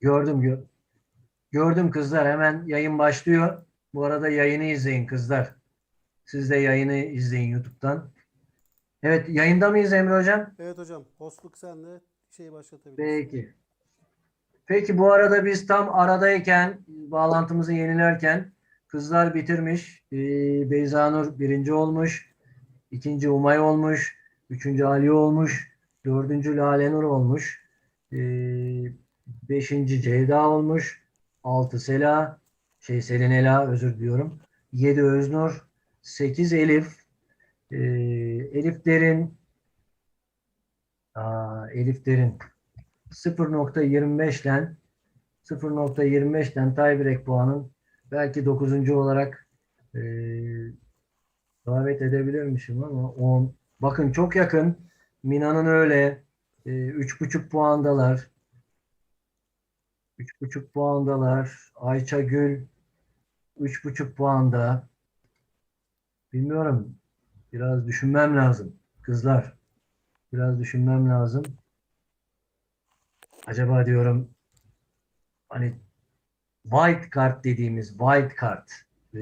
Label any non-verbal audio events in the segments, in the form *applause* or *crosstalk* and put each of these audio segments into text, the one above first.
Gördüm gö- gördüm kızlar hemen yayın başlıyor. Bu arada yayını izleyin kızlar. Siz de yayını izleyin YouTube'dan. Evet yayında mıyız Emre Hocam? Evet hocam. Hostluk sen de şeyi başlatabilirsin. Peki. Peki bu arada biz tam aradayken bağlantımızı yenilerken kızlar bitirmiş. Ee, Beyza Nur birinci olmuş. ikinci Umay olmuş. Üçüncü Ali olmuş. Dördüncü Lale Nur olmuş. Ee, beşinci Ceyda olmuş. Altı Sela. Şey Selin Ela özür diliyorum. Yedi Öznur. Sekiz Elif. Ee, Elif Derin. Aa, Elif Derin. 0.25 ile 0.25'ten tiebreak puanın belki 9. olarak e, davet edebilirmişim ama 10. Bakın çok yakın. Mina'nın öyle e, 3.5 puandalar. 3.5 puandalar. Ayça Gül 3.5 puanda. Bilmiyorum. Biraz düşünmem lazım. Kızlar. Biraz düşünmem lazım. Acaba diyorum hani white card dediğimiz white card e,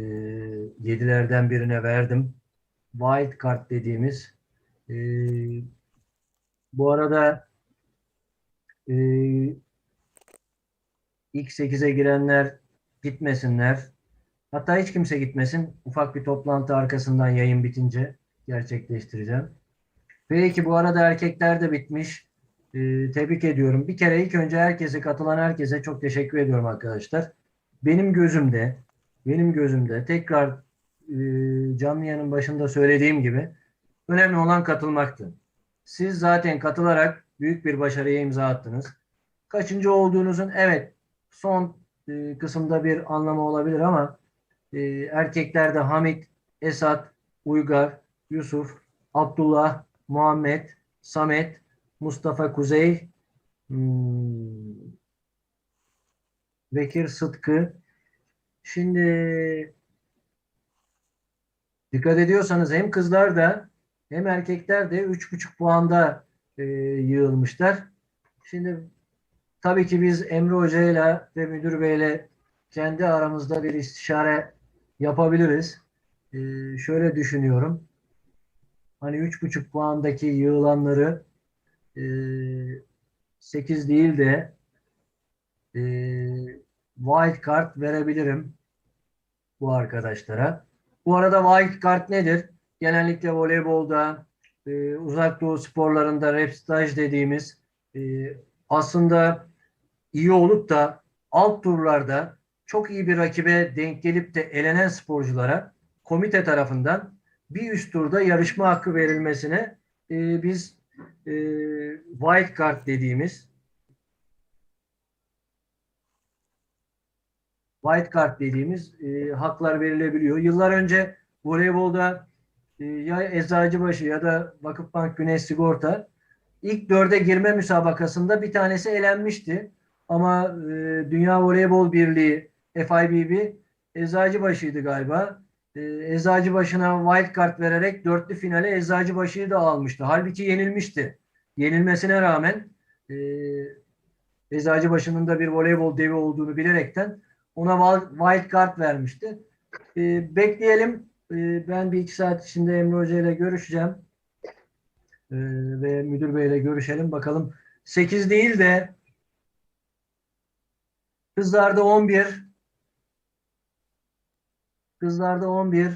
yedilerden birine verdim. White card dediğimiz e, bu arada e, ilk 8'e girenler gitmesinler. Hatta hiç kimse gitmesin. Ufak bir toplantı arkasından yayın bitince gerçekleştireceğim. Peki bu arada erkekler de bitmiş. Ee, tebrik ediyorum. Bir kere ilk önce herkese katılan herkese çok teşekkür ediyorum arkadaşlar. Benim gözümde, benim gözümde tekrar e, canlı yayının başında söylediğim gibi önemli olan katılmaktı. Siz zaten katılarak büyük bir başarıya imza attınız. Kaçıncı olduğunuzun evet son e, kısımda bir anlamı olabilir ama e, erkeklerde Hamit, Esat, Uygar, Yusuf, Abdullah, Muhammed, Samet, Mustafa Kuzey, hmm, Bekir Sıtkı. Şimdi dikkat ediyorsanız hem kızlar da hem erkekler de 3,5 puanda e, yığılmışlar. Şimdi tabii ki biz Emre Hoca ile ve Müdür Bey ile kendi aramızda bir istişare yapabiliriz. E, şöyle düşünüyorum. Hani 3,5 puandaki yığılanları e, 8 değil de e, wild card verebilirim bu arkadaşlara. Bu arada wild card nedir? Genellikle voleybolda, e, uzak doğu sporlarında rep staj dediğimiz e, aslında iyi olup da alt turlarda çok iyi bir rakibe denk gelip de elenen sporculara komite tarafından bir üst turda yarışma hakkı verilmesine e, biz e, wild card dediğimiz white card dediğimiz e, haklar verilebiliyor. Yıllar önce voleybolda e, ya Eczacıbaşı ya da Vakıfbank Güneş Sigorta ilk dörde girme müsabakasında bir tanesi elenmişti. Ama e, Dünya Voleybol Birliği FIBB Eczacıbaşı'ydı galiba. E, Eczacıbaşı'na wild card vererek dörtlü finale Eczacıbaşı'yı da almıştı. Halbuki yenilmişti. Yenilmesine rağmen e, Eczacıbaşı'nın da bir voleybol devi olduğunu bilerekten ona wild card vermişti. E, bekleyelim. E, ben bir iki saat içinde Emre Hoca ile görüşeceğim. E, ve müdür bey ile görüşelim. Bakalım 8 değil de kızlarda 11 kızlarda 11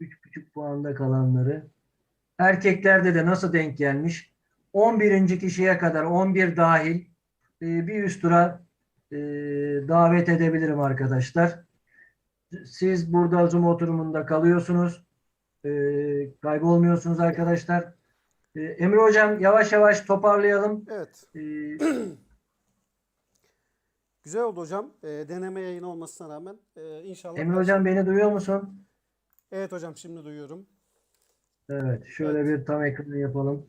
3,5 puanda kalanları erkeklerde de nasıl denk gelmiş 11. kişiye kadar 11 dahil e, bir üst tura e, davet edebilirim arkadaşlar. Siz burada Zoom oturumunda kalıyorsunuz. E, kaybolmuyorsunuz arkadaşlar. Emre Hocam yavaş yavaş toparlayalım. Evet. *clears throat* E, Güzel oldu hocam. Ee, deneme yayını olmasına rağmen ee, inşallah. Emre Hocam beni duyuyor musun? Evet hocam şimdi duyuyorum. Evet. Şöyle bir tam ekranı yapalım.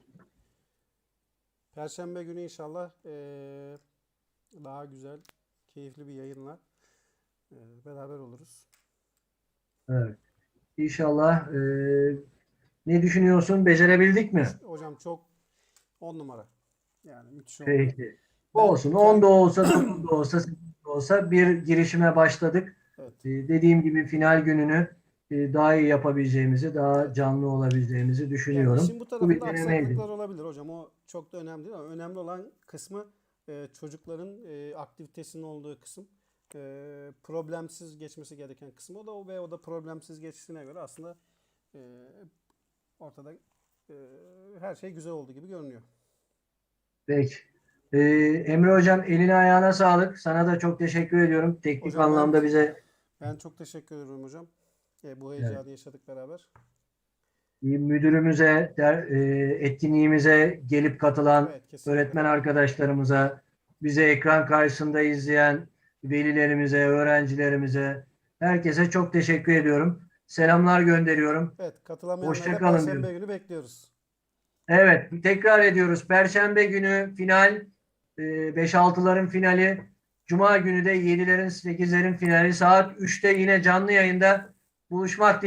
Perşembe günü inşallah ee, daha güzel, keyifli bir yayınla ee, beraber oluruz. Evet. İnşallah e, ne düşünüyorsun? Becerebildik mi? Hocam çok on numara. Yani müthiş oldu. Peki. Olsun. 10 da olsa, 9 da olsa, 8 de olsa bir girişime başladık. Evet. Ee, dediğim gibi final gününü e, daha iyi yapabileceğimizi, daha canlı olabileceğimizi Yani düşünüyorum. işin bu Bu tarafında denemeydi. aksaklıklar olabilir hocam. O çok da önemli değil ama önemli olan kısmı e, çocukların e, aktivitesinin olduğu kısım. E, problemsiz geçmesi gereken kısmı o da o ve o da problemsiz geçtiğine göre aslında e, ortada e, her şey güzel olduğu gibi görünüyor. Peki. Ee, Emre Hocam eline ayağına sağlık. Sana da çok teşekkür ediyorum. Teknik Hocam ben- anlamda bize Ben çok teşekkür ederim hocam. E, bu heyecanı yaşadık beraber. müdürümüze, der, e, etkinliğimize gelip katılan Evet, kesinlikle. öğretmen arkadaşlarımıza, bize ekran karşısında izleyen velilerimize, öğrencilerimize, herkese çok teşekkür ediyorum. Selamlar gönderiyorum. Evet, kalın Perşembe diyorum. günü bekliyoruz. Evet, tekrar ediyoruz. Perşembe günü final, 5-6'ların finali. Cuma günü de 7'lerin, 8'lerin finali. Saat 3'te yine canlı yayında buluşmak